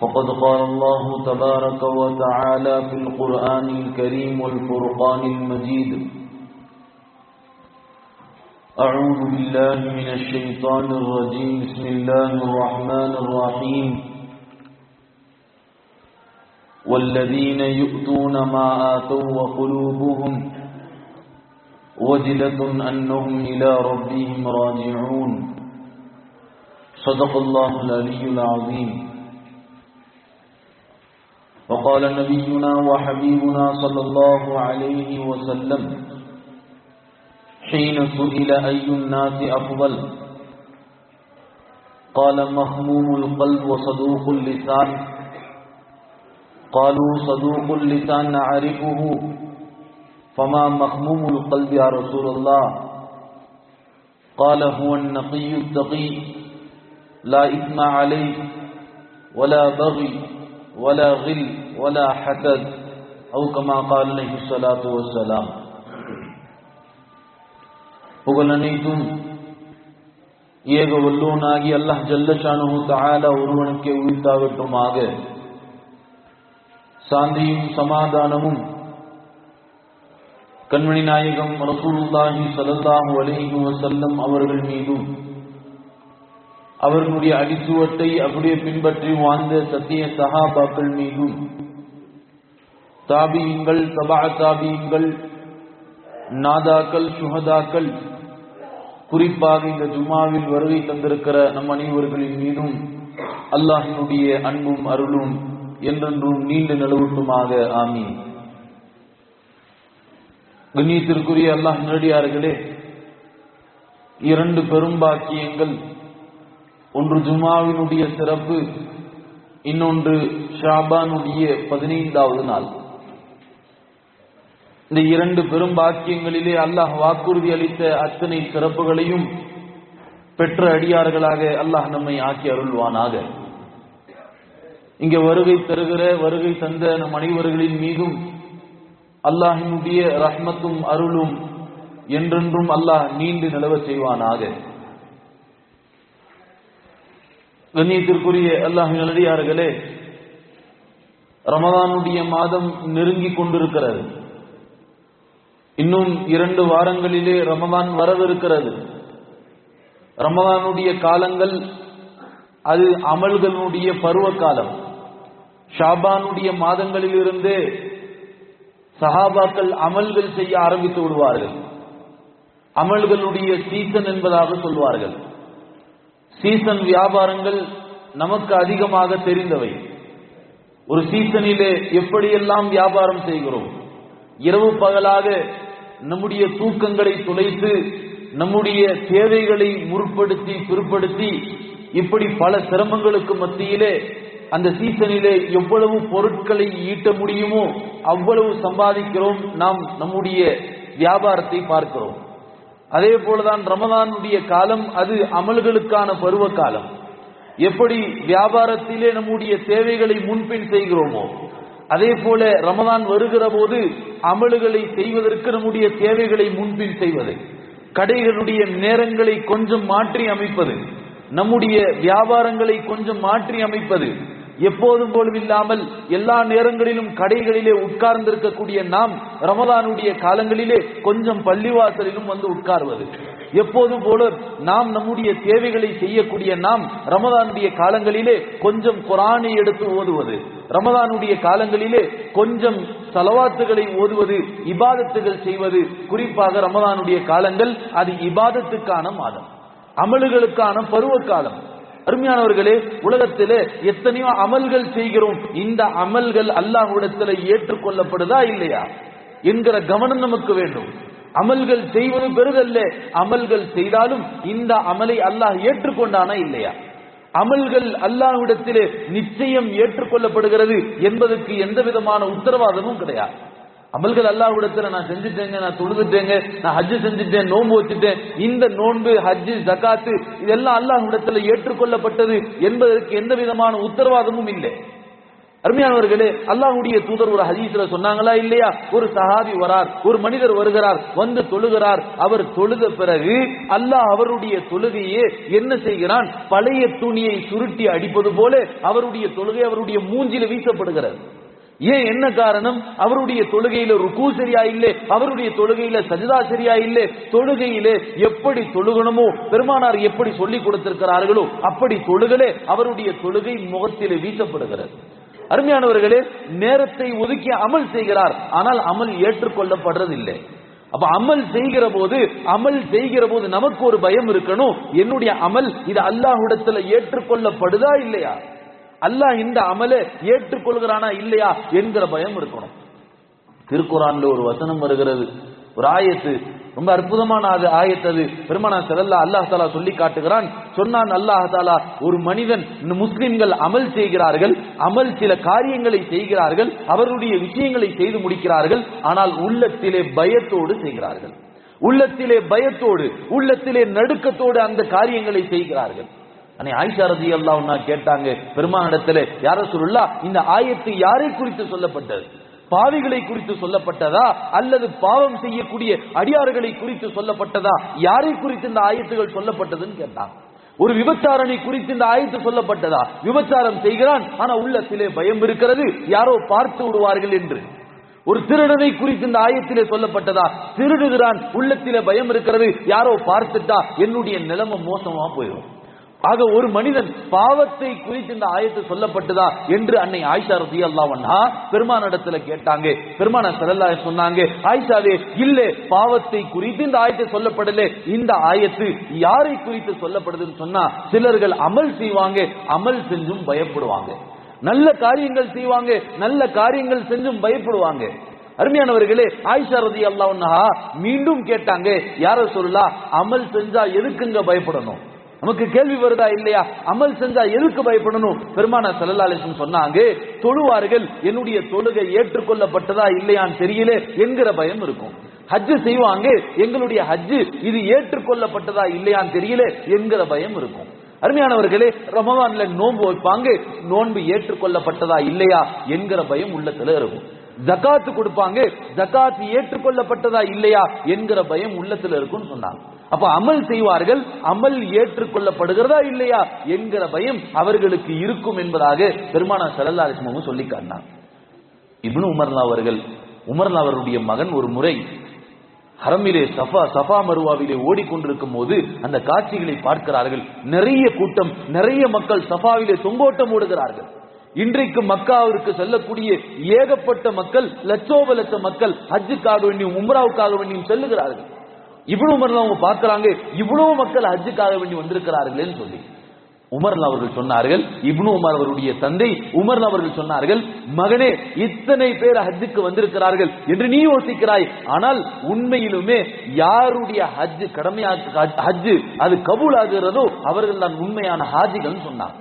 فقد قال الله تبارك وتعالى في القرآن الكريم والفرقان المجيد. أعوذ بالله من الشيطان الرجيم. بسم الله الرحمن الرحيم. والذين يؤتون ما آتوا وقلوبهم وجلة أنهم إلى ربهم راجعون. صدق الله العلي العظيم. وقال نبينا وحبيبنا صلى الله عليه وسلم حين سئل أي الناس أفضل؟ قال مخموم القلب وصدوق اللسان. قالوا صدوق اللسان نعرفه. فما مخموم القلب يا رسول الله؟ قال هو النقي التقي لا إثم عليه ولا بغي. ولا غل ولا حسد أو كما قال عليه الصلاة والسلام புகழ் அனைத்தும் ஏக வல்லோனாகி அல்லாஹ் ஜல்லஷானு தாலா ஒருவனுக்கே உயிர்த்தாகட்டுமாக சாந்தியும் சமாதானமும் கண்மணி நாயகம் ரசூலுல்லாஹி ஸல்லல்லாஹு அலைஹி வஸல்லம் அவர்கள் மீதும் அவர்களுடைய அடித்துவத்தை அப்படியே பின்பற்றி வாழ்ந்த சத்திய சஹாபாக்கள் மீதும் தாபியங்கள் தபா தாபியங்கள் நாதாக்கள் சுகதாக்கள் குறிப்பாக இந்த ஜுமாவில் வருகை தந்திருக்கிற நம் அனைவர்களின் மீதும் அல்லாஹினுடைய அன்பும் அருளும் என்றென்றும் நீண்டு நிலவட்டுமாக. ஆமி கண்ணியத்திற்குரிய அல்லாஹ் நேரடியார்களே இரண்டு பெரும்பாக்கியங்கள் ஒன்று ஜுமாவினுடைய சிறப்பு இன்னொன்று ஷாபானுடைய பதினைந்தாவது நாள். இந்த இரண்டு பெரும் பாக்கியங்களிலே அல்லாஹ் வாக்குறுதி அளித்த அத்தனை சிறப்புகளையும் பெற்ற அடியார்களாக அல்லாஹ் நம்மை ஆக்கி அருள்வானாக. இங்க வருகை தருகிற வருகை தந்த நம் அனைவர்களின் மீதும் அல்லாஹினுடைய ரஹ்மத்தும் அருளும் என்றென்றும் அல்லாஹ் நீண்டு நிலவ செய்வானாக. கண்ணியத்திற்குரிய அல்லாஹ் நல்லடியார்களே ரமதானுடைய மாதம் நெருங்கி கொண்டிருக்கிறது. இன்னும் இரண்டு வாரங்களிலே ரமதான் வரவிருக்கிறது. ரமதானுடைய காலங்கள் அது அமல்களுடைய பருவ காலம் ஷாபானுடைய மாதங்களிலிருந்தே சஹாபாக்கள் அமல்கள் செய்ய ஆரம்பித்து விடுவார்கள். அமல்களுடைய சீசன் என்பதாக சொல்வார்கள். சீசன் வியாபாரங்கள் நமக்கு அதிகமாக தெரிந்தவை. ஒரு சீசனிலே எப்படியெல்லாம் வியாபாரம் செய்கிறோம்? இரவு பகலாக நம்முடைய தூக்கங்களை துளைத்து நம்முடைய தேவைகளை முற்படுத்தி பிற்படுத்தி இப்படி பல சிரமங்களுக்கு மத்தியிலே அந்த சீசனிலே எவ்வளவு பொருட்களை ஈட்ட முடியுமோ அவ்வளவு சம்பாதிக்கிறோம் நாம் நம்முடைய வியாபாரத்தை பார்க்கிறோம். அதே போலதான் ரமதானுடைய காலம் அது அமல்களுக்கான பருவ காலம் எப்படி வியாபாரத்திலே நம்முடைய தேவைகளை முன்பின் செய்கிறோமோ அதே போல ரமதான் வருகிற போது அமல்களை செய்வதற்கு நம்முடைய தேவைகளை முன்பின் செய்வது கடைகளுடைய நேரங்களை கொஞ்சம் மாற்றி அமைப்பது நம்முடைய வியாபாரங்களை கொஞ்சம் மாற்றி அமைப்பது எப்போதும் போலவில்லாமல் எல்லா நேரங்களிலும் கடைகளிலே உட்கார்ந்திருக்கக்கூடிய நாம் ரமதானுடைய காலங்களிலே கொஞ்சம் பள்ளிவாசலிலும் வந்து உட்கார்வது. எப்போது போல நாம் நம்முடைய தேவைகளை செய்யக்கூடிய நாம் ரமதானுடைய காலங்களிலே கொஞ்சம் குரானை எடுத்து ஓதுவது. ரமதானுடைய காலங்களிலே கொஞ்சம் சலவாத்துகளை ஓதுவது இபாதத்துகள் செய்வது. குறிப்பாக ரமதானுடைய காலங்கள் அது இபாதத்துக்கான மாதம். அமலுகளுக்கான பருவ காலம் அருமையானவர்களே உலகத்திலே எத்தனையோ அமல்கள் செய்கிறோம். இந்த அமல்கள் அல்லாஹ்விடத்தில் ஏற்றுக்கொள்ளப்படுதா இல்லையா? என்கிற கவனம் நமக்கு வேண்டும். அமல்கள் செய்வது பெறுதல்ல அமல்கள் செய்தாலும் இந்த அமலை அல்லாஹ் ஏற்றுக்கொண்டானா இல்லையா? அமல்கள் அல்லாஹ்விடத்திலே நிச்சயம் ஏற்றுக்கொள்ளப்படுகிறது என்பதற்கு எந்த விதமான உத்தரவாதமும் கிடையாது. அமல்கள் அல்லாஹ்விடத்துல நான் செஞ்சுட்டேங்க நான் தொழுதுட்டேங்க நான் ஹஜ்ஜு செஞ்சுட்டேன் நோன்பு வச்சுட்டேன். இந்த நோன்பு ஹஜ்ஜு ஜகாத்து இதெல்லாம் அல்லாஹ் இடத்துல ஏற்றுக்கொள்ளப்பட்டது என்பதற்கு எந்த விதமான உத்தரவாதமும் இல்லை. அருமையானவர்களே அல்லாஹ்வுடைய தூதர் ஒரு ஹதீஸ்ல சொன்னாங்களா இல்லையா? ஒரு சஹாபி வரார் ஒரு மனிதர் வருகிறார் வந்து தொழுகிறார். அவர் தொழுத பிறகு அல்லாஹ் அவருடைய தொழுகையே என்ன செய்கிறான்? பழைய துணியை சுருட்டி அடிப்பது போல அவருடைய தொழுகை அவருடைய மூஞ்சில வீசப்படுகிறது. ஏன் என்ன காரணம்? அவருடைய தொழுகையில ருக்கு சரியா இல்லை? அவருடைய தொழுகையில சஜிதா சரியா இல்லை? தொழுகையிலே எப்படி தொழுகணுமோ பெருமானார் எப்படி சொல்லிக் கொடுத்திருக்கிறார்களோ அப்படி தொழுகலே அவருடைய தொழுகை முகத்திலே வீசப்படுகிறது. அருமையானவர்களே நேரத்தை ஒதுக்கி அமல் செய்கிறார். ஆனால் அமல் ஏற்றுக்கொள்ளப்படுறதில்லை. அப்ப அமல் செய்கிற போது அமல் செய்கிற போது நமக்கு ஒரு பயம் இருக்கணும். என்னுடைய அமல் இது அல்லாஹ்விடத்துல ஏற்றுக்கொள்ளப்படுதா இல்லையா? அல்லாஹ் இந்த அமலை ஏற்றுக்கொள்கிறானா இல்லையா என்கிற பயம் இருக்கணும். திருக்குறான்ல ஒரு வசனம் வருகிறது. ஒரு ஆயத்து. ரொம்ப அற்புதமான அது ஆயத்தது பெருமானா செல்லல்லா அல்லாஹ் தாலா சொல்லி காட்டுகிறான். சொன்னான் அல்லாஹ் தாலா ஒரு மனிதன் இந்த முஸ்லிம்கள் அமல் செய்கிறார்கள். அமல் சில காரியங்களை செய்கிறார்கள். அவருடைய விஷயங்களை செய்து முடிக்கிறார்கள். ஆனால் உள்ளத்திலே பயத்தோடு செய்கிறார்கள். உள்ளத்திலே பயத்தோடு உள்ளத்திலே நடுக்கத்தோடு அந்த காரியங்களை செய்கிறார்கள். அன்னை ஆயிஷா ரதி அல்லாஹ்னா கேட்டாங்க பெருமானிடத்துல யார சொல்லா இந்த ஆயத்து யாரை குறித்து சொல்லப்பட்டது? பாவிகளை குறித்து சொல்லப்பட்டதா? அல்லது பாவம் செய்யக்கூடிய அடியார்களை குறித்து சொல்லப்பட்டதா? யாரை குறித்து இந்த ஆயத்துகள் சொல்லப்பட்டதுன்னு கேட்டாங்க ஒரு விபச்சாரனை குறித்து இந்த ஆயத்து சொல்லப்பட்டதா? விபச்சாரம் செய்கிறான் ஆனா உள்ளத்திலே பயம் இருக்கிறது யாரோ பார்த்து விடுவார்கள் என்று. ஒரு திருடனை குறித்து இந்த ஆயத்திலே சொல்லப்பட்டதா? திருடுகிறான் உள்ளத்திலே பயம் இருக்கிறது யாரோ பார்த்துட்டா என்னுடைய நிலைமை மோசமா போயிடும் ஆக ஒரு மனிதன் பாவத்தை குறித்து இந்த ஆயத்து சொல்லப்பட்டதா என்று அன்னை ஆயிஷா ரதி அல்லாவண்ணா பெருமானிடத்துல கேட்டாங்க. பெருமான சரல்லா சொன்னாங்க ஆயிஷாவே இல்ல பாவத்தை குறித்து இந்த ஆயத்தை சொல்லப்படல. இந்த ஆயத்து யாரை குறித்து சொல்லப்படுதுன்னு சொன்னா சிலர்கள் அமல் செய்வாங்க அமல் செஞ்சும் பயப்படுவாங்க. நல்ல காரியங்கள் செய்வாங்க நல்ல காரியங்கள் செஞ்சும் பயப்படுவாங்க. அருமையானவர்களே ஆயிஷா ரதி அல்லாஹ் மீண்டும் கேட்டாங்க யார சொல்லலாம் அமல் செஞ்சா எதுக்குங்க பயப்படணும்? நமக்கு கேள்வி வருதா இல்லையா? அமல் செஞ்சா எதுக்கு பயப்படணும்? பெருமான செல்லலாலேசன் சொன்னாங்க தொழுவார்கள் என்னுடைய தொழுகை ஏற்றுக்கொள்ளப்பட்டதா இல்லையான்னு தெரியல என்கிற பயம் இருக்கும். ஹஜ்ஜு செய்வாங்க எங்களுடைய ஹஜ்ஜு இது ஏற்றுக்கொள்ளப்பட்டதா இல்லையான்னு தெரியல என்கிற பயம் இருக்கும். அருமையானவர்களே ரமவான்ல நோன்பு வைப்பாங்க நோன்பு ஏற்றுக்கொள்ளப்பட்டதா இல்லையா என்கிற பயம் உள்ளத்துல இருக்கும். ஜகாத்து கொடுப்பாங்க ஜக்காத்து ஏற்றுக்கொள்ளப்பட்டதா இல்லையா என்கிற பயம் உள்ளத்துல இருக்கும்னு சொன்னாங்க. அப்ப அமல் செய்வார்கள் அமல் ஏற்றுக்கொள்ளப்படுகிறதா இல்லையா என்கிற பயம் அவர்களுக்கு இருக்கும் என்பதாக பெருமானா சல்லா அலிஸ்மாவும் சொல்லி காட்டினார். இப்னு உமர்லா அவர்கள் உமர்லா அவருடைய மகன் ஒரு முறை ஹரமிலே சஃபா சஃபா மருவாவிலே ஓடிக்கொண்டிருக்கும் போது அந்த காட்சிகளை பார்க்கிறார்கள். நிறைய கூட்டம் நிறைய மக்கள் சஃபாவிலே தொங்கோட்டம் ஓடுகிறார்கள். இன்றைக்கு மக்காவிற்கு செல்லக்கூடிய ஏகப்பட்ட மக்கள் லட்சோப லட்ச மக்கள் ஹஜ்ஜுக்காக வேண்டியும் உம்ராவுக்காக வேண்டியும் செல்லுகிறார்கள். இவ்வளவு உமர்ல அவங்க பார்க்கிறாங்க இவ்வளவு மக்கள் ஹஜ்ஜுக்காக வேண்டி வந்திருக்கிறார்களேன்னு சொல்லி. உமர்ல அவர்கள் சொன்னார்கள் இப்னு உமர் அவருடைய தந்தை உமர் அவர்கள் சொன்னார்கள் மகனே இத்தனை பேர் ஹஜ்ஜுக்கு வந்திருக்கிறார்கள் என்று நீ யோசிக்கிறாய் ஆனால் உண்மையிலுமே யாருடைய ஹஜ் கடமையாக ஹஜ் அது கபூல் ஆகிறதோ அவர்கள் தான் உண்மையான ஹாஜிகள் சொன்னார்.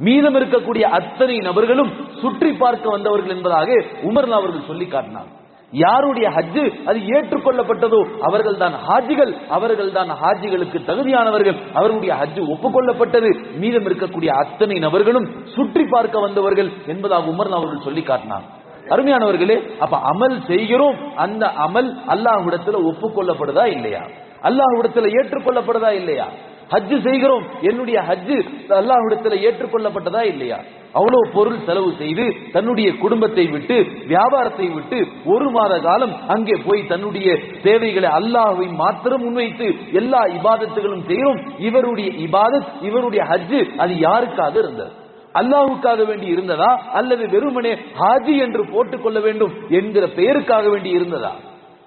மீதம் இருக்கக்கூடிய அத்தனை நபர்களும் சுற்றி பார்க்க வந்தவர்கள் என்பதாக உமர்ல அவர்கள் சொல்லி காட்டினார். யாருடைய ஹஜ்ஜு அது ஏற்றுக்கொள்ளப்பட்டதோ அவர்கள் தான் ஹாஜிகள். அவர்கள் தான் ஹாஜிகளுக்கு தகுதியானவர்கள். அவர்களுடைய ஹஜ்ஜு ஒப்புக்கொள்ளப்பட்டது. மீதம் இருக்கக்கூடிய அத்தனை நபர்களும் சுற்றி பார்க்க வந்தவர்கள் என்பதாக உமர் அவர்கள் சொல்லி காட்டினார். அருமையானவர்களே அப்ப அமல் செய்கிறோம். அந்த அமல் அல்லாஹ்விடத்துல ஒப்புக்கொள்ளப்படுதா இல்லையா? அல்லாஹ்விடத்துல ஏற்றுக்கொள்ளப்படுதா இல்லையா? ஹஜ்ஜு செய்கிறோம். என்னுடைய ஹஜ்ஜு அல்லாஹ்விடத்துல ஏற்றுக்கொள்ளப்பட்டதா இல்லையா? அவ்வளவு பொருள் செலவு செய்து தன்னுடைய குடும்பத்தை விட்டு வியாபாரத்தை விட்டு ஒரு மாத காலம் அங்கே போய் தன்னுடைய தேவைகளை அல்லாஹை மாத்திரம் முன்வைத்து எல்லா இபாதத்துகளும் செய்யும் இவருடைய இபாதத் இவருடைய ஹஜ்ஜு அது யாருக்காக இருந்தது? அல்லாஹுக்காக வேண்டி இருந்ததா? அல்லது வெறுமனே ஹாஜி என்று போட்டுக்கொள்ள வேண்டும் என்கிற பெயருக்காக வேண்டி இருந்ததா?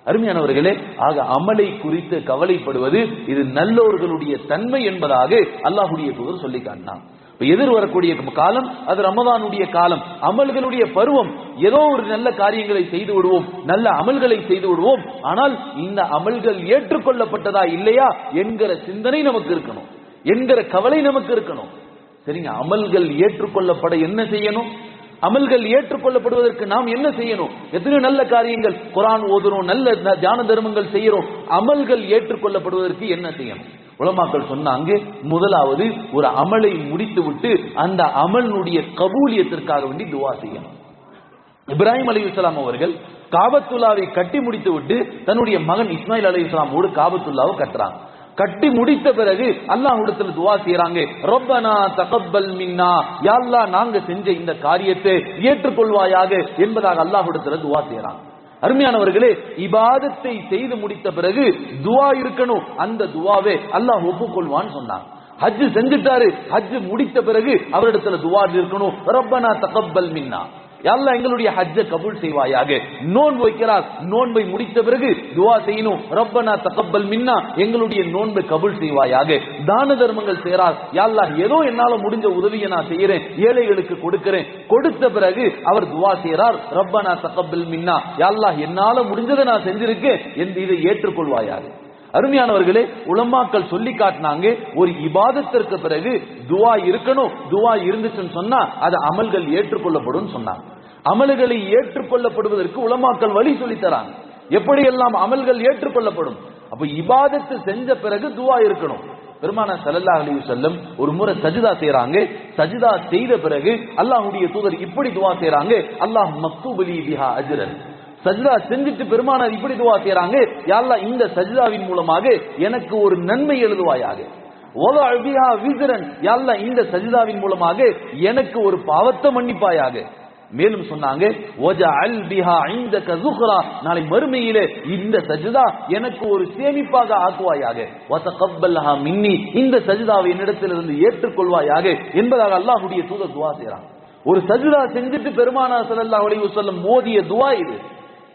அருமையானவர்களே ஆக அமலை குறித்து கவலைப்படுவது இது நல்லோர்களுடைய தன்மை என்பதாக அல்லாஹுடைய தூதர் சொல்லி காட்டினான். எதிர் வரக்கூடிய காலம் அது ரமதானுடைய காலம். அமல்களுடைய பருவம். ஏதோ ஒரு நல்ல காரியங்களை செய்து விடுவோம். நல்ல அமல்களை செய்து விடுவோம். ஆனால் இந்த அமல்கள் ஏற்றுக்கொள்ளப்பட்டதா இல்லையா என்கிற சிந்தனை நமக்கு இருக்கணும். என்கிற கவலை நமக்கு இருக்கணும். சரிங்க அமல்கள் ஏற்றுக்கொள்ளப்பட என்ன செய்யணும்? அமல்கள் ஏற்றுக்கொள்ளப்படுவதற்கு நாம் என்ன செய்யணும்? எத்தனை நல்ல காரியங்கள்? குரான் ஓதுறோம் நல்ல தியான தர்மங்கள் செய்யறோம். அமல்கள் ஏற்றுக்கொள்ளப்படுவதற்கு என்ன செய்யணும்? உலமாக்கள் சொன்னாங்க முதலாவது ஒரு அமலை முடித்து விட்டு அந்த அமலினுடைய கபூலியத்திற்காக வேண்டி துவா செய்யணும். இப்ராஹிம் அலி இஸ்லாம் அவர்கள் காபத்துல்லாவை கட்டி முடித்து விட்டு தன்னுடைய மகன் இஸ்மாயில் அலி இஸ்லாமோடு காபத்துல்லாவை கட்டுறாங்க. கட்டி முடித்த பிறகு அல்லாஹ்விடத்துல துவா செய்யறாங்க ரொப்பனா தகப்பல் மின்னா யாழ்லா நாங்க செஞ்ச இந்த காரியத்தை ஏற்றுக்கொள்வாயாக என்பதாக அல்லாஹ்விடத்துல துவா செய்யறாங்க அருமையானவர்களே இபாதத்தை செய்து முடித்த பிறகு துவா இருக்கணும். அந்த துவாவே அல்லாஹ் ஒப்புக்கொள்வான்னு சொன்னாங்க ஹஜ் செஞ்சுட்டாரு. ஹஜ் முடித்த பிறகு அவரிடத்துல துவா இருக்கணும். ரப்பனா தகப்பல் மின்னா. யாழ்லா எங்களுடைய ஹஜ்ஜ கபூல் செய்வாயாக. நோன்பு வைக்கிறார். நோன்பை முடித்த பிறகு துவா செய்யணும். ரப்பனா தகப்பல் மின்னா எங்களுடைய நோன்பை கபூல் செய்வாயாக. தான தர்மங்கள் செய்கிறார். யாழ்லா ஏதோ என்னால முடிஞ்ச உதவியை நான் செய்யறேன். ஏழைகளுக்கு கொடுக்கிறேன். கொடுத்த பிறகு அவர் துவா செய்கிறார். ரப்பனா தகப்பல் மின்னா. யாழ்லா என்னால முடிஞ்சதை நான் செஞ்சிருக்கேன். என்று இதை ஏற்றுக்கொள்வாயாக. அருமையானவர்களே உலமாக்கள் சொல்லி காட்டினாங்க ஒரு இபாதத்திற்கு பிறகு துவா இருக்கணும் துவா இருந்துச்சுன்னு சொன்னா அது அமல்கள் ஏற்றுக்கொள்ளப்படும் சொன்னாங்க. அமல்களை ஏற்றுக்கொள்ளப்படுவதற்கு உலமாக்கள் வழி சொல்லி தராங்க. எப்படியெல்லாம் அமல்கள் ஏற்றுக்கொள்ளப்படும்? அப்ப இபாதத்து செஞ்ச பிறகு துவா இருக்கணும். பெருமான சல்லல்லா அலி செல்லம் ஒரு முறை சஜிதா செய்யறாங்க சஜிதா செய்த பிறகு அல்லாஹ்வுடைய தூதர் இப்படி துவா செய்றாங்க அல்லாஹ் மக்தூபலி பிஹா அஜ்ரன். சஜிதா செஞ்சுட்டு பெருமானார் இப்படி துவா செய்யறாங்க யாழ்லா இந்த சஜிதாவின் மூலமாக எனக்கு ஒரு நன்மை எழுதுவாயாக. இந்த சஜிதாவின் மூலமாக எனக்கு ஒரு பாவத்தை மன்னிப்பாயாக. மேலும் சொன்னாங்க நாளை மறுமையிலே இந்த சஜிதா எனக்கு ஒரு சேமிப்பாக ஆக்குவாயாக. மின்னி. இந்த சஜிதாவை என்னிடத்திலிருந்து ஏற்றுக்கொள்வாயாக என்பதாக அல்லாஹுடைய தூத துவா செய்யறான் ஒரு சஜிதா செஞ்சுட்டு பெருமானா ஸல்லல்லாஹு அலைஹி வஸல்லம் மோதிய துவா இது.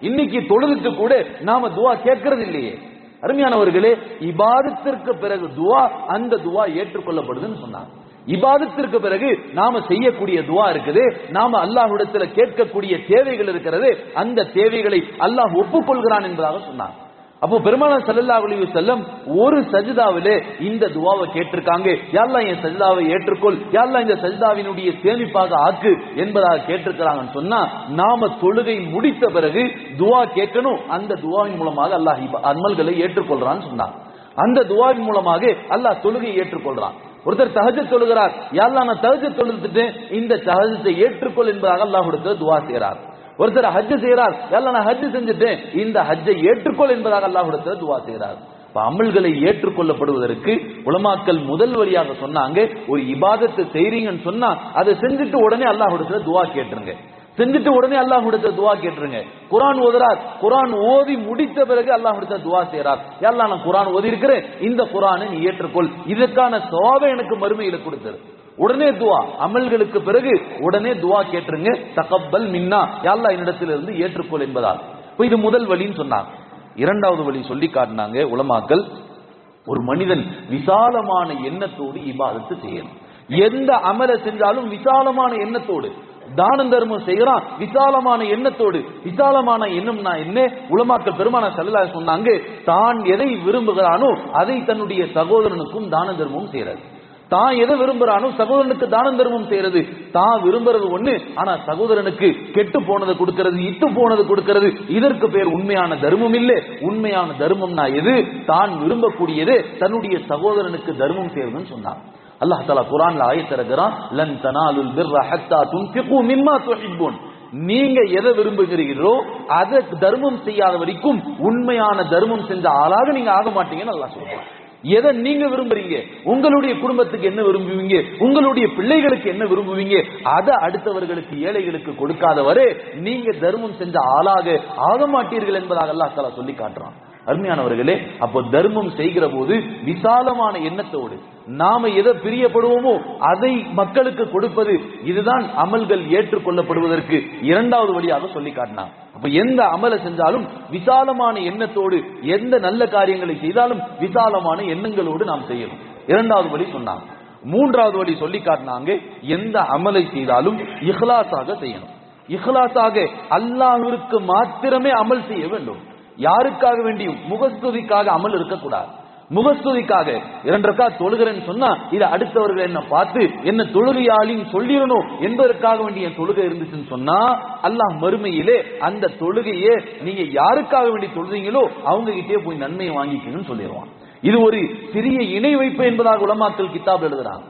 இன்னைக்கு தொழுதுக்கு கூட நாம துவா கேட்கறது இல்லையே. அருமையானவர்களே இபாதத்திற்கு பிறகு துவா அந்த துவா ஏற்றுக்கொள்ளப்படுதுன்னு சொன்னாங்க. இபாதத்திற்கு பிறகு நாம செய்யக்கூடிய துவா இருக்குது நாம அல்லாஹ்விடத்துல கேட்கக்கூடிய தேவைகள் இருக்கிறது அந்த தேவைகளை அல்லாஹ் ஒப்புக்கொள்கிறான் என்பதாக சொன்னாங்க. அப்போ பெருமானார் ஸல்லல்லாஹு அலைஹி செல்லம் ஒரு சஜிதாவிலே இந்த துவாவை கேட்டிருக்காங்க. யாரெல்லாம் என் சஜிதாவை ஏற்றுக்கொள். யாரெல்லாம் இந்த சஜிதாவினுடைய சேமிப்பாக ஆக்கு என்பதாக கேட்டிருக்கிறாங்கன்னு சொன்னா நாம தொழுகை முடித்த பிறகு துவா கேட்கணும். அந்த துவாவின் மூலமாக அல்லாஹ் இப- அமல்களை ஏற்றுக்கொள்றான்னு சொன்னாங்க. அந்த துவாவின் மூலமாக அல்லாஹ் தொழுகை ஏற்றுக்கொள்றான். ஒருத்தர் தகஜ தொழுகிறார். யாரெல்லாம் நான் தகஜ தொழுதுட்டு இந்த தகஜத்தை ஏற்றுக்கொள் என்பதாக அல்லாஹ் துவா செய்கிறார். ஒருத்தர் ஹஜ் செய்யறார் எல்லாம் நான் ஹஜ் செஞ்சுட்டேன். இந்த ஹஜ்ஜை ஏற்றுக்கொள் என்பதாக அல்லாஹ்விடத்துல துவா செய்கிறார். இப்ப அமல்களை ஏற்றுக்கொள்ளப்படுவதற்கு உலமாக்கல் முதல் வழியாக சொன்னாங்க ஒரு இபாதத்தை செய்றீங்கன்னு சொன்னா அதை செஞ்சுட்டு உடனே அல்லாஹுடத்துல துவா கேட்டுருங்க. செஞ்சுட்டு உடனே அல்லாஹ் கொடுத்த துவா கேட்டுருங்க. குரான் ஓதுறார். குரான் ஓதி முடித்த பிறகு அல்லாஹ் கொடுத்த துவா செய்யறார் எல்லாம் நான் குரான் ஓதி இருக்கிறேன் இந்த குரானை நீ ஏற்றுக்கொள். இதற்கான சவாபை எனக்கு மறுமையில கொடுத்துரு. உடனே துவா. அமல்களுக்கு பிறகு உடனே துவா கேட்டுருங்க. தகப்பல் மின்னா. யாழ்லா என்னிடத்திலிருந்து ஏற்றுக்கொள் என்பதால். இப்போ இது முதல் வழின்னு சொன்னாங்க. இரண்டாவது வழி சொல்லி காட்டினாங்க உலமாக்கள். ஒரு மனிதன் விசாலமான எண்ணத்தோடு இபாதத்து செய்யணும். எந்த அமல செஞ்சாலும் விசாலமான எண்ணத்தோடு. தான தர்மம் செய்யறான். விசாலமான எண்ணத்தோடு. விசாலமான எண்ணம்னா என்ன? உலமாக்கள் பெருமான செல்லலா சொன்னாங்க தான் எதை விரும்புகிறானோ அதை தன்னுடைய சகோதரனுக்கும் தான தர்மம் செய்யறது தான் எதை விரும்புறானோ சகோதரனுக்கு தானம் தர்மம் செய்யறது. தான் விரும்புறது ஒண்ணு ஆனா சகோதரனுக்கு கெட்டு போனதை கொடுக்கறது இட்டு போனதை கொடுக்கறது இதற்கு பேர் உண்மையான தர்மம் இல்ல. உண்மையான தர்மம்னா எது? தான் விரும்பக்கூடியது தன்னுடைய சகோதரனுக்கு தர்மம் செய்யறதுன்னு சொன்னான். அல்லாஹ் தலா குரான்ல ஆயத்திறக்கிறான் லன் தனாலுல் பிர்ர ஹத்தா துன்ஃபிகு மிம்மா துஹிப்பூன். நீங்க எதை விரும்புகிறீர்களோ அதை தர்மம் செய்யாத வரைக்கும் உண்மையான தர்மம் செஞ்ச ஆளாக நீங்க ஆக மாட்டீங்கன்னு நல்லா சொல்றான். எதை நீங்க விரும்புறீங்க? உங்களுடைய குடும்பத்துக்கு என்ன விரும்புவீங்க? உங்களுடைய பிள்ளைகளுக்கு என்ன விரும்புவீங்க? அதை அடுத்தவர்களுக்கு ஏழைகளுக்கு கொடுக்காதவரை நீங்க தர்மம் செஞ்ச ஆளாக ஆக மாட்டீர்கள் என்பதாக அல்லாஹ் சொல்லி காட்டுறான். அருமையானவர்களே அப்போ தர்மம் செய்கிற போது விசாலமான எண்ணத்தோடு நாம எதை பிரியப்படுவோமோ அதை மக்களுக்கு கொடுப்பது இதுதான் அமல்கள் ஏற்றுக்கொள்ளப்படுவதற்கு இரண்டாவது வழியாக சொல்லி காட்டினான் அப்ப எந்த அமலை செஞ்சாலும் விசாலமான எண்ணத்தோடு எந்த நல்ல காரியங்களை செய்தாலும் விசாலமான எண்ணங்களோடு நாம் செய்யணும். இரண்டாவது வழி சொன்னாங்க. மூன்றாவது வழி சொல்லி காட்டினாங்க எந்த அமலை செய்தாலும் இஹ்லாஸாக செய்யணும். இஹ்லாஸாக அல்லாஹிற்கு மாத்திரமே அமல் செய்ய வேண்டும். யாருக்காக வேண்டியும்? முகஸ்துதிக்காக அமல் இருக்கக்கூடாது. முகஸ்துதிக்காக இரண்டக்கா தொழுகிறேன்னு சொன்னா இதை அடுத்தவர்கள் என்ன பார்த்து என்ன தொழுகையாளின்னு சொல்லிடணும் என்பதற்காக வேண்டிய தொழுகை இருந்துச்சுன்னு சொன்னா அல்லாஹ் மறுமையிலே அந்த தொழுகையே நீங்க யாருக்காக வேண்டி தொழுதீங்களோ அவங்க கிட்டே போய் நன்மையை வாங்கிக்கணும்னு சொல்லிடுவான். இது ஒரு சிறிய இணை வைப்பு என்பதாக உலமாக்கல் கித்தாப் எழுதுறாங்க.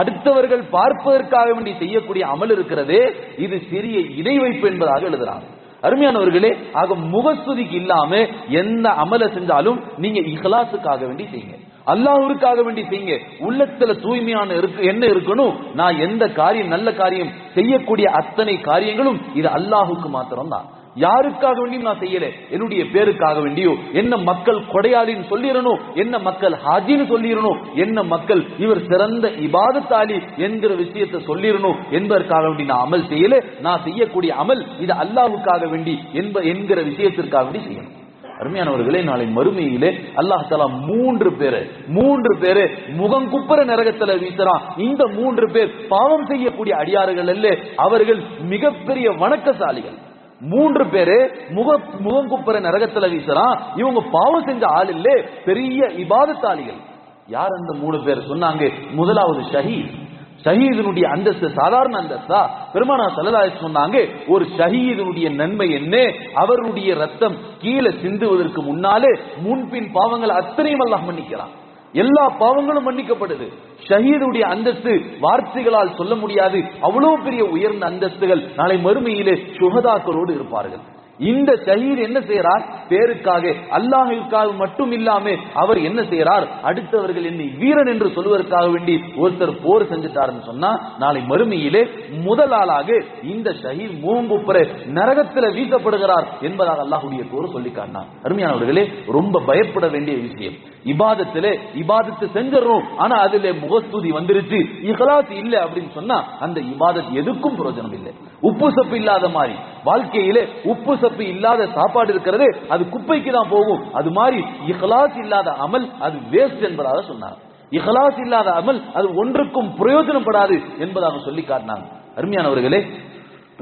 அடுத்தவர்கள் பார்ப்பதற்காக வேண்டி செய்யக்கூடிய அமல் இருக்கிறதே இது சிறிய இணை வைப்பு என்பதாக எழுதுறாங்க. அருமையானவர்களே ஆக முகஸ்துதிக்கு இல்லாம எந்த அமல செஞ்சாலும் நீங்க இஹ்லாசுக்காக வேண்டி செய்யுங்க. அல்லாஹ்வுக்காக வேண்டி செய்யுங்க. உள்ளத்துல தூய்மையான இருக்கு என்ன இருக்கணும்? நான் எந்த காரியம் நல்ல காரியம் செய்யக்கூடிய அத்தனை காரியங்களும் இது அல்லாஹுக்கு மாத்திரம் தான் யாருக்காக வேண்டியும் நான் செய்யல. என்னுடைய பேருக்காக வேண்டியோ என்ன மக்கள் கொடையாளின்னு சொல்லிடணும் என்ன மக்கள் ஹாஜின்னு சொல்லிடணும் என்ன மக்கள் இவர் சிறந்த இபாதத்தாளி என்கிற விஷயத்தை சொல்லிடணும் என்பதற்காக வேண்டி நான் அமல் செய்யல. நான் செய்யக்கூடிய அமல் இது அல்லாவுக்காக வேண்டி என்ப என்கிற விஷயத்திற்காக வேண்டி செய்யணும். அருமையானவர்களே நாளை மறுமையிலே அல்லாஹ் தலா மூன்று பேரு மூன்று பேரு முகம் குப்புற நரகத்துல வீசுறான். இந்த மூன்று பேர் பாவம் செய்யக்கூடிய அடியார்கள் அல்ல அவர்கள் மிகப்பெரிய வணக்கசாலிகள். மூன்று பேரு முக முகம் குப்புற நரகத்துல வீசுறான் இவங்க பாவம் செஞ்ச ஆள் இல்ல பெரிய இபாதத்தாளிகள். யார் அந்த மூணு பேர்? சொன்னாங்க முதலாவது ஷஹீத் ஷஹீதனுடைய அந்தஸ்து சாதாரண அந்தஸ்தா. பெருமானா சல்லல்லாஹு சொன்னாங்க ஒரு ஷஹீதனுடைய நன்மை என்ன? அவருடைய ரத்தம் கீழே சிந்துவதற்கு முன்னாலே முன்பின் பாவங்கள் அத்தனையும் அல்லாஹ் மன்னிக்கிறான். எல்லா பாவங்களும் மன்னிக்கப்படுது. ஷஹீதுடைய அந்தஸ்து வார்த்தைகளால் சொல்ல முடியாது. அவ்வளவு பெரிய உயர்ந்த அந்தஸ்துகள் நாளை மறுமையிலே சுகதாக்களோடு இருப்பார்கள். இந்த ஷஹீர் என்ன செய்யறார் பேருக்காக அல்லாஹிற்காக மட்டும் இல்லாம அவர் என்ன செய்யறார் அடுத்தவர்கள் என்னை வீரன் என்று சொல்வதற்காக வேண்டி ஒருத்தர் போர் செஞ்சுட்டாருன்னு சொன்னா நாளை மறுமையிலே முதல் ஆளாக இந்த ஷஹீத் மூம்புப்புற நரகத்துல வீசப்படுகிறார் என்பதாக அல்லாஹுடைய போர் சொல்லி காட்டினார் அருமையானவர்களே ரொம்ப பயப்பட வேண்டிய விஷயம். இபாதத்திலே இபாதத்து செஞ்சிடறோம் ஆனா அதுல முகஸ்துதி வந்துருச்சு இஹலாத் இல்ல அப்படின்னு சொன்னா அந்த இபாதத் எதுக்கும் பிரயோஜனம் இல்லை. உப்பு சப்பு இல்லாத மாதிரி வாழ்க்கையிலே உப்பு சப்பு இல்லாத சாப்பாடு இருக்கிறது அது குப்பைக்கு தான் போகும். அது மாதிரி இஹ்லாஸ் இல்லாத அமல் அது வேஸ்ட் என்பதாக சொன்னார். இஹ்லாஸ் இல்லாத அமல் அது ஒன்றுக்கும் பிரயோஜனப்படாது என்பதாக சொல்லி காட்டினாங்க. அருமையானவர்களே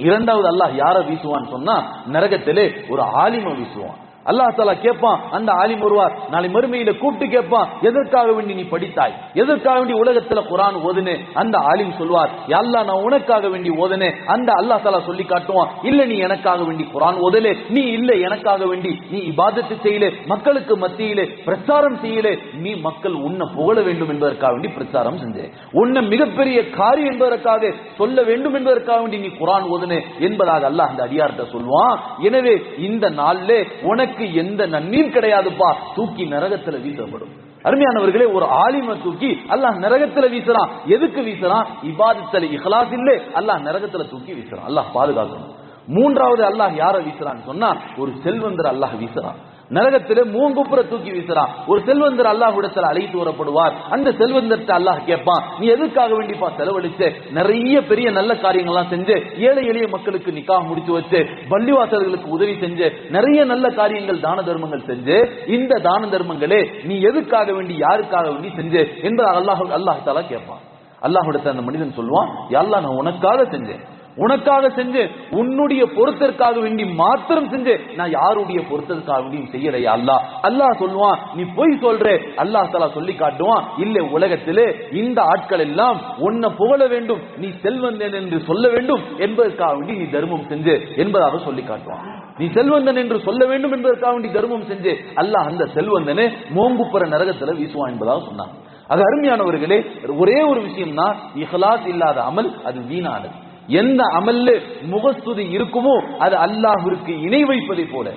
இரண்டாவது அல்லாஹ் யார வீசுவான்னு சொன்னா நரகத்திலே ஒரு ஆலிம வீசுவான். அல்லாஹ் தாலா கேட்பான் அந்த ஆலிம் வருவார் நாளை மறுமையில கூப்பிட்டு கேட்பான் எதற்காக வேண்டி நீ படித்தாய்? எதற்காக வேண்டி உலகத்துல குரான் ஓதுனே? அந்த ஆலிம் சொல்வார் அல்லா நான் உனக்காக வேண்டி ஓதுனே. அந்த அல்லாஹ் தாலா சொல்லி காட்டுவான் இல்ல நீ எனக்காக வேண்டி குரான் ஓதலே நீ இல்ல எனக்காக வேண்டி நீ இபாதத்து செய்யல மக்களுக்கு மத்தியிலே பிரச்சாரம் செய்யல நீ மக்கள் உன்னை புகழ வேண்டும் என்பதற்காக வேண்டி பிரச்சாரம் செஞ்சேன் உன்னை மிகப்பெரிய காரியம் என்பதற்காக சொல்ல வேண்டும் என்பதற்காக வேண்டி நீ குரான் ஓதுனே. என்பதாக அல்லாஹ் அந்த அடியார்கிட்ட சொல்லுவான் எனவே இந்த நாளிலே உனக்கு எந்த நன்னீர் கிடையாதுப்பா. தூக்கி நரகத்துல வீசப்படும். அருமையானவர்களே ஒரு ஆலிம தூக்கி அல்லாஹ் நரகத்துல வீசுறான் எதுக்கு வீசுறான் இபாதத்துல இஹ்லாஸ் இல்லே அல்லாஹ் நரகத்துல தூக்கி வீசுறான் அல்லாஹ் பாதுகாக்கணும். மூன்றாவது அல்லாஹ் யார வீசுறான்னு சொன்னா ஒரு செல்வந்தர் அல்லாஹ் வீசுறான் நரகத்திலே மூங்குப்புற தூக்கி வீசுறான் ஒரு செல்வந்தர் அல்லாஹ்விடத்தில் அழைத்து வரப்படுவார். அந்த செல்வந்தர்கிட்ட அல்லாஹ் கேட்பான் நீ எதுக்காக வேண்டிப்பா செலவழிச்சு? நிறைய பெரிய நல்ல காரியங்கள்லாம் செஞ்சு ஏழை எளிய மக்களுக்கு நிக்காக முடிச்சு வச்சு பள்ளிவாசல்களுக்கு உதவி செஞ்சு நிறைய நல்ல காரியங்கள் தான தர்மங்கள் செஞ்சு இந்த தான தர்மங்களே நீ எதுக்காக வேண்டி யாருக்காக வேண்டி செஞ்சு என்பதை அல்லாஹ் அல்லாஹ் தாலா கேட்பான். அல்லாஹ் அந்த மனிதன் சொல்லுவான் அல்லாஹ் நான் உனக்காக செஞ்சேன். உனக்காக செஞ்சு உன்னுடைய பொருத்தற்காக வேண்டி மாத்திரம் செஞ்சு நான் யாருடைய பொருத்தற்காக வேண்டியும் செய்யலையா அல்லாஹ்? அல்லாஹ் சொல்லுவான் நீ போய் சொல்ற அல்லாஹ் தலா சொல்லி காட்டுவான் இல்ல உலகத்திலே இந்த ஆட்கள் எல்லாம் உன்னை புகழ வேண்டும் நீ செல்வந்தன் என்று சொல்ல வேண்டும் என்பதற்காக வேண்டி நீ தர்மம் செஞ்சு என்பதாக சொல்லி காட்டுவான். நீ செல்வந்தன் என்று சொல்ல வேண்டும் என்பதற்காக வேண்டி தர்மம் செஞ்சு அல்லாஹ் அந்த செல்வந்தனே மோங்குப்புற நரகத்துல வீசுவான் என்பதாக சொன்னான். அது அருமையானவர்களே ஒரே ஒரு விஷயம் தான் இஹ்லாஸ் இல்லாத அமல் அது வீணானது. எந்த அமல்ல முகஸ்துதி இருக்குமோ அது அல்லாஹ்விற்கு இணை வைப்பதை போல.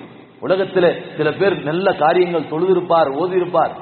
உலகத்துல சில பேர் நல்ல காரியங்கள் தொழுதிருப்பார் ஓதிருப்பார்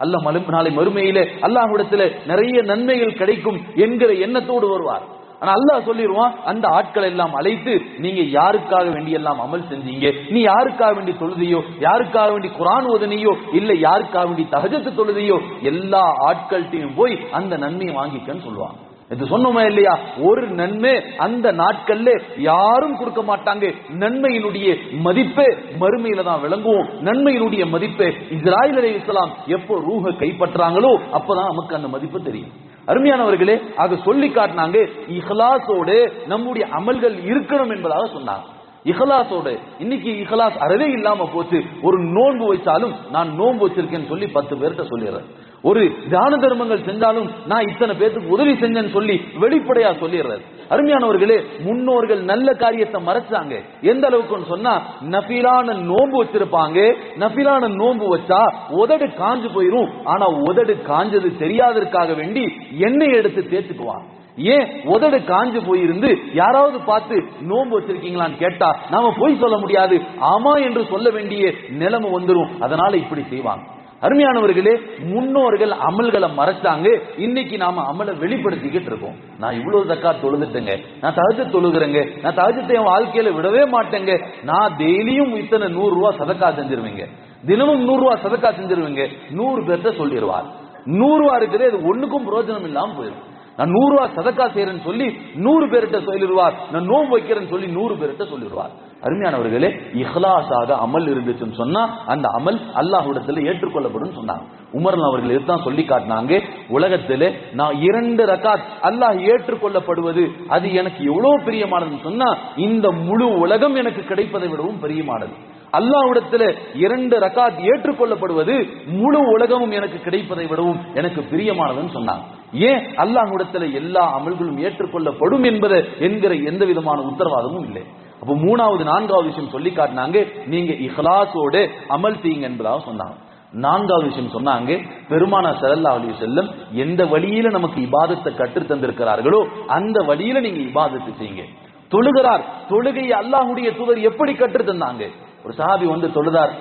அல்லாஹ் மலும் நாளை மறுமையிலே அல்லாஹ்விடத்துல நிறைய நன்மைகள் கிடைக்கும் என்கிற எண்ணத்தோடு வருவார். ஆனா அல்லாஹ் சொல்லிடுவான் அந்த ஆட்கள் எல்லாம் அழைத்து நீங்க யாருக்காக வேண்டி எல்லாம் அமல் செஞ்சீங்க? நீ யாருக்காக வேண்டி தொழுதையோ யாருக்காக வேண்டி குரான் ஓதனையோ இல்ல யாருக்காக வேண்டி தகஜத்து தொழுதையோ எல்லா ஆட்கள்கிட்டையும் போய் அந்த நன்மையை வாங்கிக்கன்னு சொல்லுவாங்க. இது சொன்னோமா இல்லையா? ஒரு நன்மை அந்த நாட்கள்ல யாரும் கொடுக்க மாட்டாங்க. நன்மையினுடைய மதிப்பு மறுமையில தான் விளங்குவோம். நன்மையினுடைய மதிப்பே இஸ்ராயல் அலி இஸ்லாம் எப்போ ரூஹ கைப்பற்றாங்களோ அப்பதான் நமக்கு அந்த மதிப்பு தெரியும். அருமையானவர்களே அதை சொல்லி காட்டினாங்க. இஹ்லாசோடு நம்முடைய அமல்கள் இருக்கணும் என்பதாக சொன்னாங்க. இஹலாசோட இன்னைக்கு இஹலாஸ் அறவே இல்லாம போச்சு. ஒரு நோன்பு வச்சாலும் நான் நோன்பு வச்சிருக்கேன்னு சொல்லி பத்து பேர்கிட்ட சொல்லிடுறேன். ஒரு தான தர்மங்கள் செஞ்சாலும் நான் இத்தனை பேருக்கு உதவி செஞ்சேன்னு சொல்லி வெளிப்படையா சொல்லிடுறது அருமையானவர்களே முன்னோர்கள் நல்ல காரியத்தை மறைச்சாங்க. எந்த அளவுக்குன்னு சொன்னா நபிலான நோன்பு வச்சிருப்பாங்க. நபிலான நோன்பு வச்சா உதடு காஞ்சு போயிரும். ஆனா உதடு காஞ்சது தெரியாதற்காக வேண்டி எண்ணெய் எடுத்து தேய்ச்சுக்குவான் ஏன்? உதடு காஞ்சு போயிருந்து யாராவது பார்த்து நோன்பு வச்சிருக்கீங்களான்னு கேட்டா நாம போய் சொல்ல முடியாது. ஆமா என்று சொல்ல வேண்டிய நிலைமை வந்துரும். அதனால இப்படி செய்வாங்க. அருமையானவர்களே முன்னோர்கள் அமல்களை மறைச்சாங்க இன்னைக்கு நாம அமலை வெளிப்படுத்திக்கிட்டு இருக்கோம். நான் இவ்வளவு தக்கா தொழுதுட்டேங்க. நான் தகுத்து தொழுகிறேங்க. நான் தகுத்து என் வாழ்க்கையில விடவே மாட்டேங்க. நான் டெய்லியும் இத்தனை நூறு ரூபா சதக்கா செஞ்சிருவீங்க. தினமும் நூறு ரூபா சதக்கா செஞ்சிருவீங்க. நூறு பேர்த்த சொல்லிடுவார் நூறு ரூபா இருக்குது அது ஒண்ணுக்கும் பிரயோஜனம் இல்லாம போயிடும் நான் நூறு ரூபாய் சதக்கா செய்யறேன்னு சொல்லி நூறு பேர்கிட்ட சொல்லிடுவார். நான் நோன்பு வைக்கிறேன்னு சொல்லி நூறு பேர்கிட்ட சொல்லிடுவார். அருமையானவர்களே இஹ்லாஸாக அமல் இருந்துச்சுன்னு சொன்னா அந்த அமல் அல்லாஹ்விடத்துல ஏற்றுக்கொள்ளப்படும் சொன்னாங்க. உமரன் அவர்கள் இதுதான் சொல்லி காட்டினாங்க? உலகத்துல நான் இரண்டு ரகாத் அல்லாஹ் ஏற்றுக்கொள்ளப்படுவது அது எனக்கு எவ்வளவு பிரியமானதுன்னு சொன்னா இந்த முழு உலகம் எனக்கு கிடைப்பதை விடவும் பிரியமானது. அல்லாஹ்விடத்துல இரண்டு ரகாத் ஏற்றுக்கொள்ளப்படுவது முழு உலகமும் எனக்கு கிடைப்பதை விடவும் எனக்கு பிரியமானதுன்னு சொன்னாங்க. ஏன்? அல்லாஹ்விடத்தில் எல்லா அமல்களும் ஏற்றுக்கொள்ளப்படும் என்பது என்கிற எந்த விதமான உத்தரவாதமும் இல்லை. அப்ப மூணாவது நான்காவது விஷயம் சொல்லி காட்டினாங்க நீங்க இஹ்லாசோடு அமல் செய்யுங்க என்பதாக சொன்னாங்க. நான்காவது விஷயம் சொன்னாங்க பெருமானா சல்லா அலி செல்லம் எந்த வழியில நமக்கு இபாதத்தை கற்று தந்திருக்கிறார்களோ அந்த வழியில நீங்க இபாதத்தை செய்யுங்க. தொழுகிறார் தொழுகையை அல்லாஹுடைய தூதர் எப்படி கற்று தந்தாங்க? ஒரு சஹாபி வந்து தொழுதார்.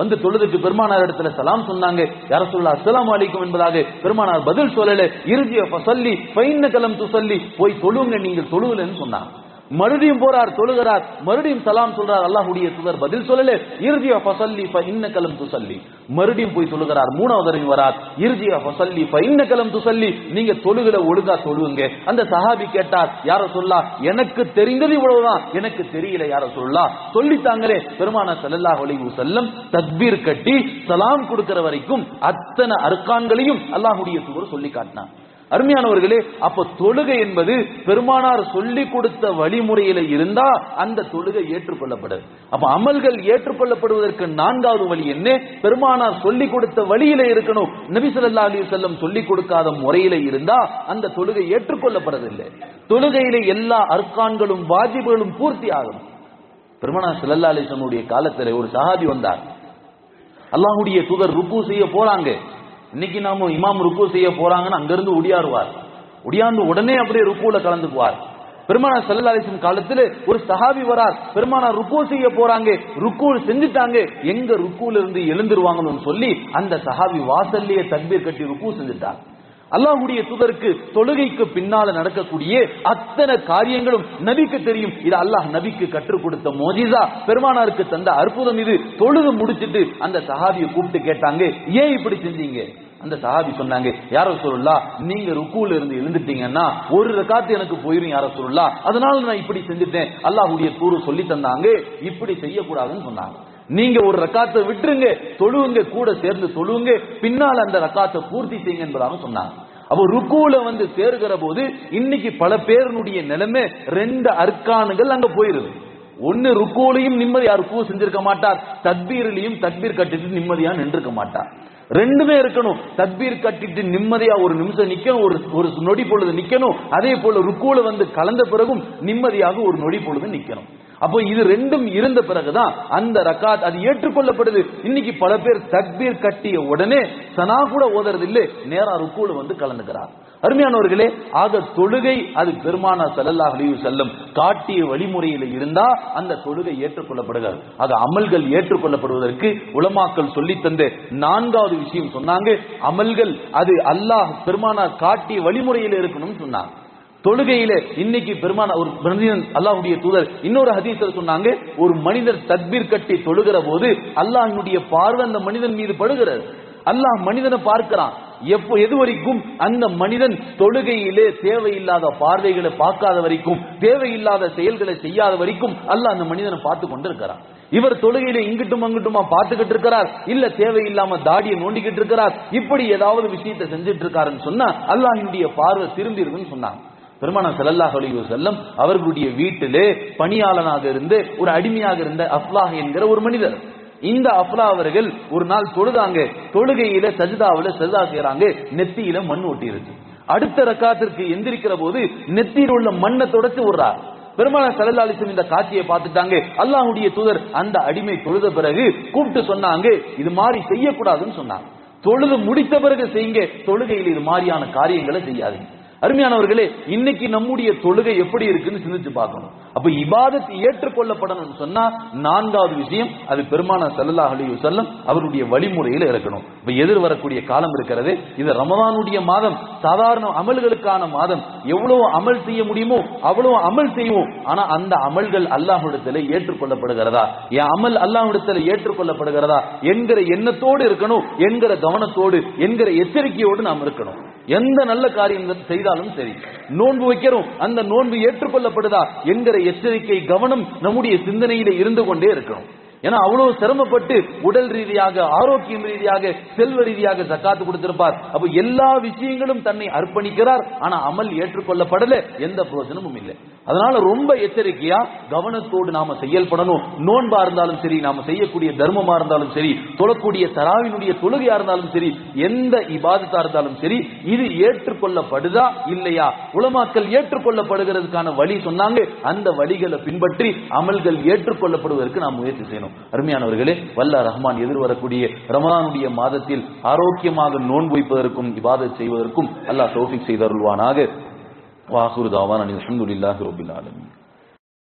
வந்து தொழுதுக்கு பெருமானார் இடத்துல சலாம் சொன்னாங்க யார சொல்லா அஸ்ஸலாமு அலைக்கும் என்பதாக பெருமானார் பதில் சொல்லல. இறுதிய சொல்லி பைன்ன கலம் துசல்லி போய் தொழுங்க நீங்கள் தொழுகலன்னு சொன்னாங்க. மறுபடியும் போறார் தொழுகிறார் மறுபடியும் சலாம் சொல்றார் அல்லாஹுடைய தூதர் பதில் சொல்லல. இறுதி ஃபசல்லி ஃப இன்ன கலம் துசல்லி. மறுபடியும் போய் தொழுகிறார் மூணாவது தடவை வரார். இறுதிய ஃபசல்லி ஃப இன்ன கலம் துசல்லி. நீங்க தொழுகிற ஒழுங்கா தொழுவுங்க அந்த சஹாபி கேட்டார் யார சொல்லா எனக்கு தெரிந்தது இவ்வளவுதான். எனக்கு தெரியல யார சொல்லா சொல்லித்தாங்களே பெருமான சல்லல்லாஹ் அலைஹி வஸல்லம் தக்பீர் கட்டி சலாம் கொடுக்கிற வரைக்கும் அத்தனை அர்க்கான்களையும் அல்லாஹ்வுடைய தூதர் சொல்லி காட்டினார். அருமையானவர்களே அப்ப தொழுகை என்பது பெருமானார் சொல்லி கொடுத்த வழிமுறையில இருந்தா அந்த தொழுகை ஏற்றுக்கொள்ளப்படும் அப்ப அமல்கள் ஏற்றுக்கொள்ளப்படுவதற்கு நான்காவது வழி என்ன? பெருமானார் சொல்லி கொடுத்த வழியில இருக்கணும். நபிசல்லா அலி செல்லம் சொல்லி கொடுக்காத முறையில இருந்தா அந்த தொழுகை ஏற்றுக்கொள்ளப்படுறதில்லை. தொழுகையில எல்லா அர்க்கான்களும் வாஜிபுகளும் பூர்த்தி ஆகும் பெருமானார் சிலல்லா அலைஹி வஸல்லம் காலத்துல ஒரு சஹாபி வந்தார். அல்லாஹுடைய தூதர் ருக்கு செய்ய போறாங்க. இன்னைக்கு நாம இமாம் ருக்கு செய்ய போறாங்கன்னு அங்கிருந்து ஒடியாருவார். ஒடியாந்து உடனே அப்படியே ருக்குல கலந்துக்குவார். பெருமானார் ஸல்லல்லாஹு காலத்துல ஒரு சஹாபி வரார். பெருமானார் ருக்கு செய்ய போறாங்க ருக்கு செஞ்சுட்டாங்க. எங்க ருக்குல இருந்து எழுந்துருவாங்கன்னு சொல்லி அந்த சஹாபி வாசல்லையே தக்பீர் கட்டி ருக்கு செஞ்சுட்டார். அல்லாஹுடைய தூதருக்கு தொழுகைக்கு பின்னால நடக்கக்கூடிய அத்தனை காரியங்களும் நபிக்கு தெரியும். இது அல்லாஹ் நபிக்கு கற்றுக் கொடுத்த மோஜிசா பெருமானாருக்கு தந்த அற்புதம் இது. தொழுது முடிச்சிட்டு அந்த சஹாபியை கூப்பிட்டு கேட்டாங்க ஏன் இப்படி செஞ்சீங்க? அந்த சஹாபி சொன்னாங்க யார சொல்லுல்லா நீங்க ருக்குல இருந்து எழுந்துட்டீங்கன்னா ஒரு ரக்காத்து எனக்கு போயிரும் யார சொல்லா அதனால நான் இப்படி செஞ்சுட்டேன். அல்லாஹ்வுடைய தூரு சொல்லி தந்தாங்க இப்படி செய்யக்கூடாதுன்னு சொன்னாங்க. நீங்க ஒரு ரக்காத்தை விட்டுருங்க தொழுவுங்க கூட சேர்ந்து தொழுவுங்க பின்னால் அந்த ரக்காத்தை பூர்த்தி செய்யுங்க என்பதாக சொன்னாங்க. அப்போ ருக்குல வந்து சேருகிற போது இன்னைக்கு பல பேருனுடைய நிலைமை ரெண்டு அர்க்கானுகள் அங்க போயிருது. ஒன்னு ருக்குலையும் நிம்மதியா ருக்கு செஞ்சிருக்க மாட்டார் தக்பீர்லயும் தக்பீர் கட்டிட்டு நிம்மதியா நின்றுக்க மாட்டார். ரெண்டுமே இருக்கணும். தக்பீர் கட்டிட்டு நிம்மதியா ஒரு நிமிஷம் நிக்கணும் ஒரு ஒரு நொடி பொழுது நிக்கணும். அதே போல ருக்குல வந்து கலந்த பிறகும் நிம்மதியாக ஒரு நொடி பொழுது நிக்கணும். அப்போ இது ரெண்டும் இருந்த பிறகுதான் அந்த ரக்காத் அது ஏற்றுக்கொள்ளப்படுது. இன்னைக்கு பல பேர் தக்பீர் கட்டிய உடனே சனா கூட ஓதறது இல்லை நேரா ருக்குல வந்து கலந்துக்கிறார். அருமையானவர்களே ஆக தொழுகை அது பெருமானா செல்லல்லா அலைஹி செல்லும் காட்டிய வழிமுறையில இருந்தா அந்த தொழுகை ஏற்றுக்கொள்ளப்படுகிறது அது அமல்கள் ஏற்றுக்கொள்ளப்படுவதற்கு உலமாக்கள் சொல்லி நான்காவது விஷயம் சொன்னாங்க. அமல்கள் அது அல்லாஹ் பெருமானார் காட்டிய வழிமுறையில இருக்கணும்னு சொன்னாங்க. தொழுகையில இன்னைக்கு பெருமான ஒரு மனிதன் அல்லாஹுடைய தூதர் இன்னொரு ஹதீசர் சொன்னாங்க ஒரு மனிதர் தக்பீர் கட்டி தொழுகிற போது அல்லாஹினுடைய பார்வை அந்த மனிதன் மீது படுகிறது. அல்லாஹ் மனிதனை பார்க்கிறான். எப்போ எது வரைக்கும் அந்த மனிதன் தொழுகையிலே தேவையில்லாத பார்வைகளை பார்க்காத வரைக்கும் தேவையில்லாத செயல்களை செய்யாத வரைக்கும் அல்லாஹ் அந்த மனிதனை பார்த்து கொண்டிருக்கிறான். இவர் தொழுகையில இங்கிட்டும் அங்கிட்டுமா பார்த்துக்கிட்டு இருக்கிறார்? இல்ல தேவையில்லாம தாடியை நோண்டிக்கிட்டு இருக்கிறார்? இப்படி ஏதாவது விஷயத்தை செஞ்சுட்டு இருக்காருன்னு சொன்னா அல்லாஹினுடைய பார்வை திரும்பி இருக்குன்னு சொன்னாங்க. பெருமானா ஸல்லல்லாஹு அலைஹி செல்லம் அவர்களுடைய வீட்டிலே பணியாளனாக இருந்து ஒரு அடிமையாக இருந்த அஃப்லாஹ் என்கிற ஒரு மனிதர். இந்த அஃப்லா அவர்கள் ஒரு நாள் தொழுதாங்க. தொழுகையில சஜிதாவுல சஜிதா செய்றாங்க. நெத்தியில மண் ஒட்டி இருக்கு அடுத்த ரக்காத்திற்கு எந்திரிக்கிற போது நெத்தியில் உள்ள மண்ணை தொடச்சு விடுறார் பெருமான சலல்லாலிசம் இந்த காட்சியை பார்த்துட்டாங்க. அல்லாஹுடைய தூதர் அந்த அடிமை தொழுத பிறகு கூப்பிட்டு சொன்னாங்க இது மாதிரி செய்யக்கூடாதுன்னு சொன்னாங்க. தொழுது முடித்த பிறகு செய்யுங்க. தொழுகையில் இது மாதிரியான காரியங்களை செய்யாதீங்க. அருமையானவர்களே இன்னைக்கு நம்முடைய தொழுகை எப்படி இருக்குன்னு சிந்திச்சு பார்க்கணும். அப்ப இபாதத் ஏற்றுக்கொள்ளப்படணும்னு சொன்னா நான்காவது விஷயம் அது பெருமான சல்லல்லாஹு அலி வஸல்லம் அவருடைய வழிமுறையில் இருக்கணும் இப்ப எதிர் வரக்கூடிய காலம் இருக்கிறது. இது ரமதானுடைய மாதம். சாதாரண அமல்களுக்கான மாதம். எவ்வளவு அமல் செய்ய முடியுமோ அவ்வளவு அமல் செய்வோம். ஆனா அந்த அமல்கள் அல்லாஹிடத்தில் ஏற்றுக்கொள்ளப்படுகிறதா? என் அமல் அல்லாஹிடத்தில் ஏற்றுக்கொள்ளப்படுகிறதா? என்கிற எண்ணத்தோடு இருக்கணும் என்கிற கவனத்தோடு என்கிற எச்சரிக்கையோடு நாம் இருக்கணும். எந்த நல்ல காரியம் செய்தாலும் சரி. நோன்பு வைக்கிறோம். அந்த நோன்பு ஏற்றுக்கொள்ளப்படுதா என்கிற எச்சரிக்கை கவனம் நம்முடைய சிந்தனையில இருந்து கொண்டே இருக்கணும் ஏன்னா அவ்வளவு சிரமப்பட்டு உடல் ரீதியாக ஆரோக்கியம் ரீதியாக செல்வ ரீதியாக ஜக்காத்து கொடுத்திருப்பார். அப்ப எல்லா விஷயங்களும் தன்னை அர்ப்பணிக்கிறார். ஆனா அமல் ஏற்றுக்கொள்ளப்படல. எந்த பிரயோஜனமும் இல்லை. அதனால ரொம்ப எச்சரிக்கையா கவனத்தோடு நாம செயல்படணும். நோன்பா இருந்தாலும் சரி நாம செய்யக்கூடிய தர்மமா இருந்தாலும் சரி தொழக்கூடிய தராவினுடைய தொழுகையா இருந்தாலும் சரி எந்த இபாதத்தா இருந்தாலும் சரி இது ஏற்றுக்கொள்ளப்படுதா இல்லையா? உலமாக்கல் ஏற்றுக்கொள்ளப்படுகிறதுக்கான வழி சொன்னாங்க. அந்த வழிகளை பின்பற்றி அமல்கள் ஏற்றுக்கொள்ளப்படுவதற்கு நாம் முயற்சி செய்யணும். அருமையானவர்களே வல்ல ரஹ்மான் எதிர்வரக்கூடிய ரமதானுடைய மாதத்தில் ஆரோக்கியமாக நோன்பு வைப்பதற்கும் இபாதத் செய்வதற்கும் அல்லாஹ் தௌஃபிக் செய்தருள்வானாக. வாகுரு தாவான் அலமதுல்லாஹி ரபில் ஆலமீன்.